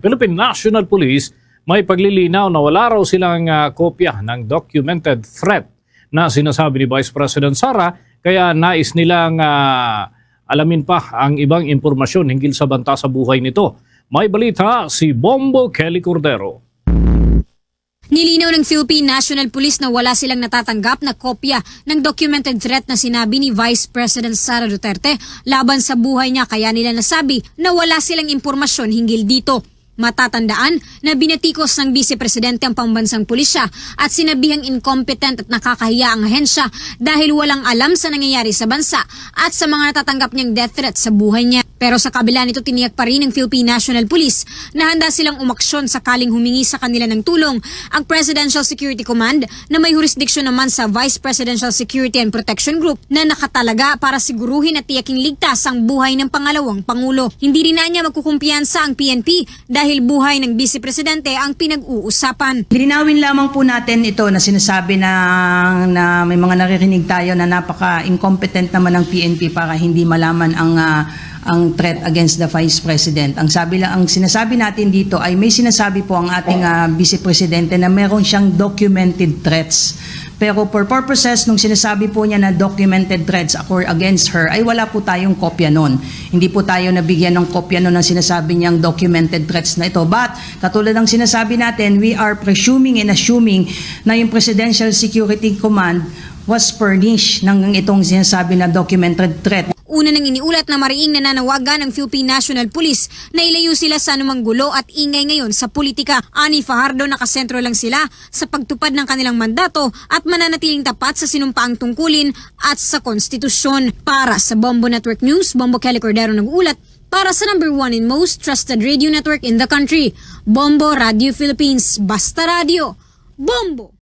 Philippine National Police may paglilinaw na wala raw silang ah, kopya ng documented threat na sinasabi ni Vice President Sara kaya nais nilang ah, alamin pa ang ibang impormasyon hinggil sa banta sa buhay nito. May balita si Bombo Kelly Cordero. Nilinaw ng Philippine National Police na wala silang natatanggap na kopya ng documented threat na sinabi ni Vice President Sara Duterte laban sa buhay niya kaya nila nasabi na wala silang impormasyon hinggil dito. Matatandaan na binatikos ng Vice Presidente ang pambansang pulisya at sinabihang incompetent at nakakahiya ang ahensya dahil walang alam sa nangyayari sa bansa at sa mga natatanggap niyang death threat sa buhay niya. Pero sa kabila nito tiniyak pa rin ng Philippine National Police na handa silang umaksyon sakaling humingi sa kanila ng tulong ang Presidential Security Command na may jurisdiksyon naman sa Vice Presidential Security and Protection Group na nakatalaga para siguruhin at tiyaking ligtas ang buhay ng pangalawang Pangulo. Hindi rin na niya magkukumpiyansa ang PNP dahil buhay ng Vice Presidente ang pinag-uusapan. Linawin lamang po natin ito na sinasabi na, na may mga naririnig tayo na napaka-incompetent naman ng PNP para hindi malaman ang ah, ang threat against the Vice President. Ang sabi lang ang sinasabi natin dito ay may sinasabi po ang ating ah, Vice Presidente na meron siyang documented threats. Pero for purposes nung sinasabi po niya na documented threats ako against her ay wala po tayong kopya nun. Hindi po tayo nabigyan ng kopya nun ng sinasabi niyang documented threats na ito. But katulad ng sinasabi natin, we are presuming and assuming na yung Presidential Security Command was furnished ng itong sinasabi na documented threat. Una nang iniulat na mariing nananawagan ng Philippine National Police na ilayo sila sa anumang gulo at ingay ngayon sa politika. Ani Fajardo nakasentro lang sila sa pagtupad ng kanilang mandato at mananatiling tapat sa sinumpaang tungkulin at sa konstitusyon. Para sa Bombo Network News, Bombo Kelly Cordero nag-ulat para sa number one and most trusted radio network in the country, Bombo Radio Philippines. Basta Radio. Bombo!